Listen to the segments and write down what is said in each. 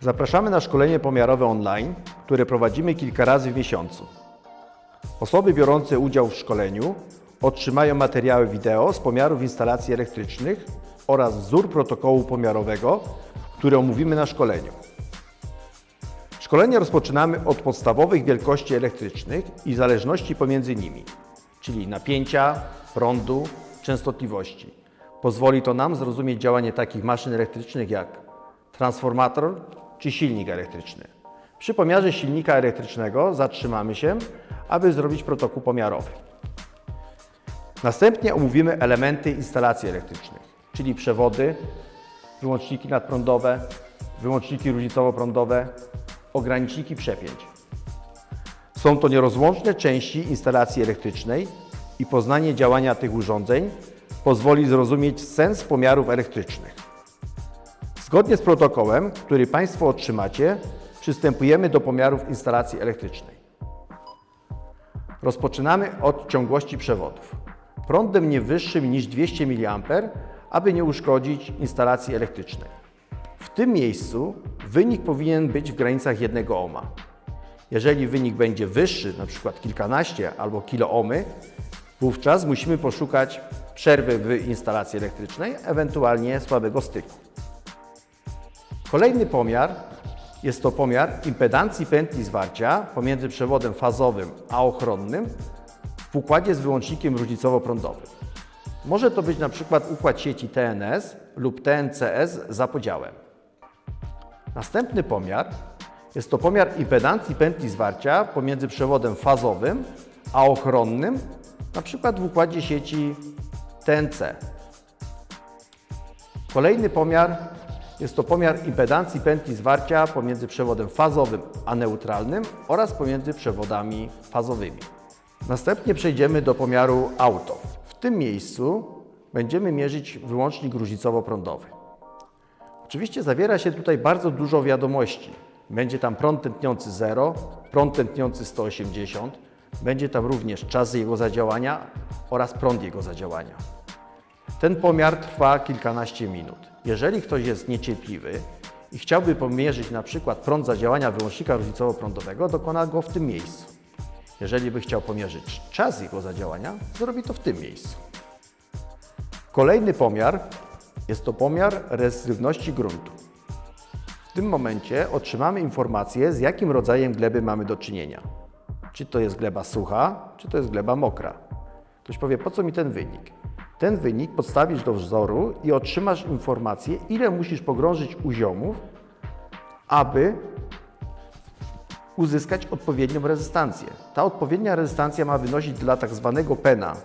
Zapraszamy na szkolenie pomiarowe online, które prowadzimy kilka razy w miesiącu. Osoby biorące udział w szkoleniu otrzymają materiały wideo z pomiarów instalacji elektrycznych oraz wzór protokołu pomiarowego, który omówimy na szkoleniu. Szkolenie rozpoczynamy od podstawowych wielkości elektrycznych i zależności pomiędzy nimi, czyli napięcia, prądu, częstotliwości. Pozwoli to nam zrozumieć działanie takich maszyn elektrycznych jak transformator czy silnik elektryczny. Przy pomiarze silnika elektrycznego zatrzymamy się, aby zrobić protokół pomiarowy. Następnie omówimy elementy instalacji elektrycznych, czyli przewody, wyłączniki nadprądowe, wyłączniki różnicowo-prądowe, ograniczniki przepięć. Są to nierozłączne części instalacji elektrycznej i poznanie działania tych urządzeń pozwoli zrozumieć sens pomiarów elektrycznych. Zgodnie z protokołem, który Państwo otrzymacie, przystępujemy do pomiarów instalacji elektrycznej. Rozpoczynamy od ciągłości przewodów. Prądem nie wyższym niż 200 mA, aby nie uszkodzić instalacji elektrycznej. W tym miejscu wynik powinien być w granicach 1 ohma. Jeżeli wynik będzie wyższy, np. kilkanaście albo kiloohmy, wówczas musimy poszukać przerwy w instalacji elektrycznej, ewentualnie słabego styku. Kolejny pomiar jest to pomiar impedancji pętli zwarcia pomiędzy przewodem fazowym a ochronnym w układzie z wyłącznikiem różnicowo-prądowym. Może to być na przykład układ sieci TNS lub TNCS za podziałem. Następny pomiar jest to pomiar impedancji pętli zwarcia pomiędzy przewodem fazowym a ochronnym, przykład w układzie sieci TNC. Kolejny pomiar jest to pomiar impedancji pętli zwarcia pomiędzy przewodem fazowym a neutralnym oraz pomiędzy przewodami fazowymi. Następnie przejdziemy do pomiaru auto. W tym miejscu będziemy mierzyć wyłącznik różnicowo-prądowy. Oczywiście zawiera się tutaj bardzo dużo wiadomości. Będzie tam prąd tętniący 0, prąd tętniący 180, będzie tam również czas jego zadziałania oraz prąd jego zadziałania. Ten pomiar trwa kilkanaście minut. Jeżeli ktoś jest niecierpliwy i chciałby pomierzyć na przykład prąd zadziałania wyłącznika różnicowo-prądowego, dokona go w tym miejscu. Jeżeli by chciał pomierzyć czas jego zadziałania, zrobi to w tym miejscu. Kolejny pomiar jest to pomiar rezystywności gruntu. Tym momencie otrzymamy informację, z jakim rodzajem gleby mamy do czynienia. Czy to jest gleba sucha, czy to jest gleba mokra. Ktoś powie, po co mi ten wynik? Ten wynik podstawisz do wzoru i otrzymasz informację, ile musisz pogrążyć uziomów, aby uzyskać odpowiednią rezystancję. Ta odpowiednia rezystancja ma wynosić dla tak zwanego pena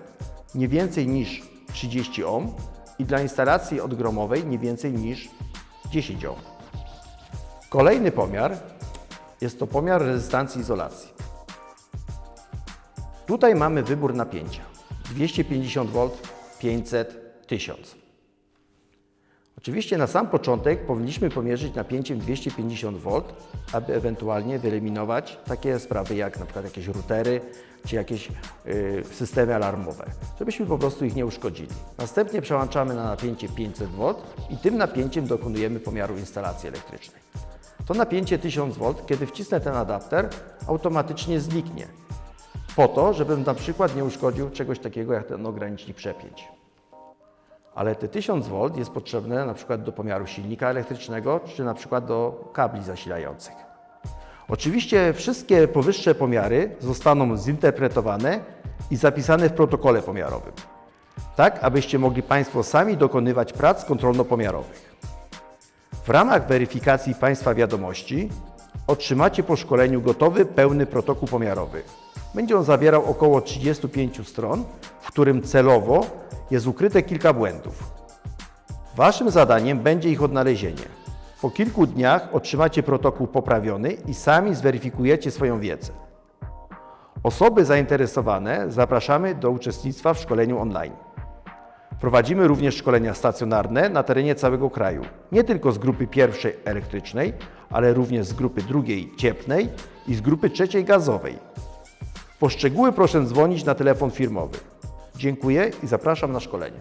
nie więcej niż 30 ohm i dla instalacji odgromowej nie więcej niż 10 ohm. Kolejny pomiar jest to pomiar rezystancji izolacji. Tutaj mamy wybór napięcia 250 V, 500, 1000. Oczywiście na sam początek powinniśmy pomierzyć napięciem 250 V, aby ewentualnie wyeliminować takie sprawy jak na przykład jakieś routery czy jakieś y, systemy alarmowe, żebyśmy po prostu ich nie uszkodzili. Następnie przełączamy na napięcie 500 V i tym napięciem dokonujemy pomiaru instalacji elektrycznej. To napięcie 1000 V, kiedy wcisnę ten adapter, automatycznie zniknie, po to, żebym na przykład nie uszkodził czegoś takiego jak ten ogranicznik przepięć. Ale te 1000 V jest potrzebne na przykład do pomiaru silnika elektrycznego, czy na przykład do kabli zasilających. Oczywiście wszystkie powyższe pomiary zostaną zinterpretowane i zapisane w protokole pomiarowym, tak abyście mogli Państwo sami dokonywać prac kontrolno-pomiarowych. W ramach weryfikacji Państwa wiadomości otrzymacie po szkoleniu gotowy, pełny protokół pomiarowy. Będzie on zawierał około 35 stron, w którym celowo jest ukryte kilka błędów. Waszym zadaniem będzie ich odnalezienie. Po kilku dniach otrzymacie protokół poprawiony i sami zweryfikujecie swoją wiedzę. Osoby zainteresowane zapraszamy do uczestnictwa w szkoleniu online. Prowadzimy również szkolenia stacjonarne na terenie całego kraju, nie tylko z grupy pierwszej elektrycznej, ale również z grupy drugiej cieplnej i z grupy trzeciej gazowej. Po szczegóły proszę dzwonić na telefon firmowy Dziękuję i zapraszam na szkolenie.